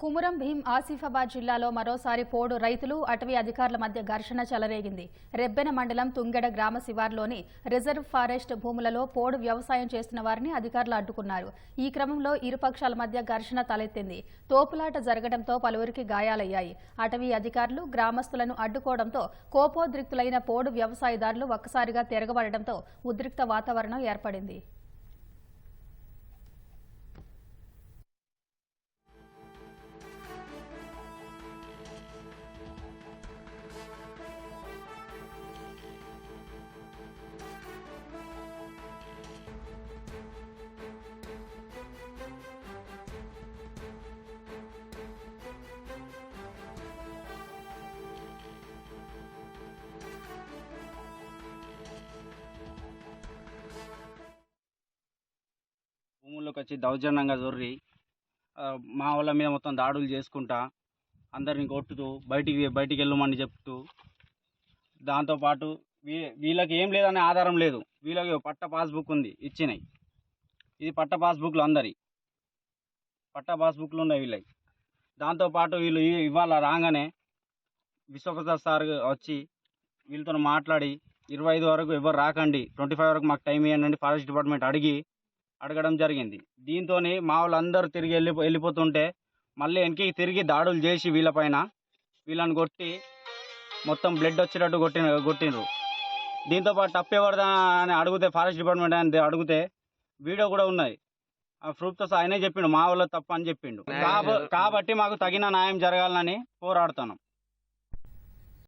కుమురం భీం ఆసిఫాబాద్ జిల్లాలో మరోసారి పోడు రైతులు అటవీ అధికారుల మధ్య ఘర్షణ చెలరేగింది. రెబ్బెన మండలం తుంగెడ గ్రామ శివార్లోని రిజర్వ్ ఫారెస్ట్ భూములలో పోడు వ్యవసాయం చేస్తున్న వారిని అధికారులు అడ్డుకున్నారు. ఈ క్రమంలో ఇరుపక్షాల మధ్య ఘర్షణ తలెత్తింది. తోపులాట జరగడంతో పలువురికి గాయాలయ్యాయి. అటవీ అధికారులు గ్రామస్తులను అడ్డుకోవడంతో కోపోద్రిక్తులైన పోడు వ్యవసాయదారులు ఒక్కసారిగా తిరగబడడంతో ఉద్రిక్త వాతావరణం ఏర్పడింది. భూముల్లోకి వచ్చి దౌర్జన్యంగా దొర్రి మా వాళ్ళ మీద మొత్తం దాడులు చేసుకుంటా అందరిని కొట్టుతూ బయటికి బయటికి వెళ్ళమని చెప్తూ దాంతోపాటు వీ వీళ్ళకి ఏం లేదనే ఆధారం లేదు. వీళ్ళకి పట్ట పాస్బుక్ ఉంది ఇచ్చినాయి. ఇది పట్ట పాస్బుక్లు అందరి. పట్ట పాస్బుక్లు ఉన్నాయి వీళ్ళకి. దాంతోపాటు వీళ్ళు ఇవాళ రాగానే విశ్వప్రసాద్ సార్ వచ్చి వీళ్ళతో మాట్లాడి ఇరవై ఐదు వరకు ఎవరు రాకండి ట్వంటీ ఫైవ్ వరకు మాకు టైం ఇవ్వండి ఫారెస్ట్ డిపార్ట్మెంట్ అడిగి అడగడం జరిగింది. దీంతో మా వాళ్ళందరూ తిరిగి వెళ్ళి వెళ్ళిపోతుంటే మళ్ళీ వెనక్కి తిరిగి దాడులు చేసి వీళ్ళపైన వీళ్ళని కొట్టి మొత్తం బ్లడ్ వచ్చేటట్టు కొట్టిన కొట్టిండ్రు. దీంతో పాటు తప్పెవరదా అని అడిగితే ఫారెస్ట్ డిపార్ట్మెంట్ అని అడిగితే వీడియో కూడా ఉన్నది. ఆ ప్రూఫ్తో ఆయనే చెప్పిండు మా వాళ్ళ తప్పు అని చెప్పిండు. కాబ- కాబట్టి మాకు తగిన న్యాయం జరగాలని పోరాడుతున్నాం.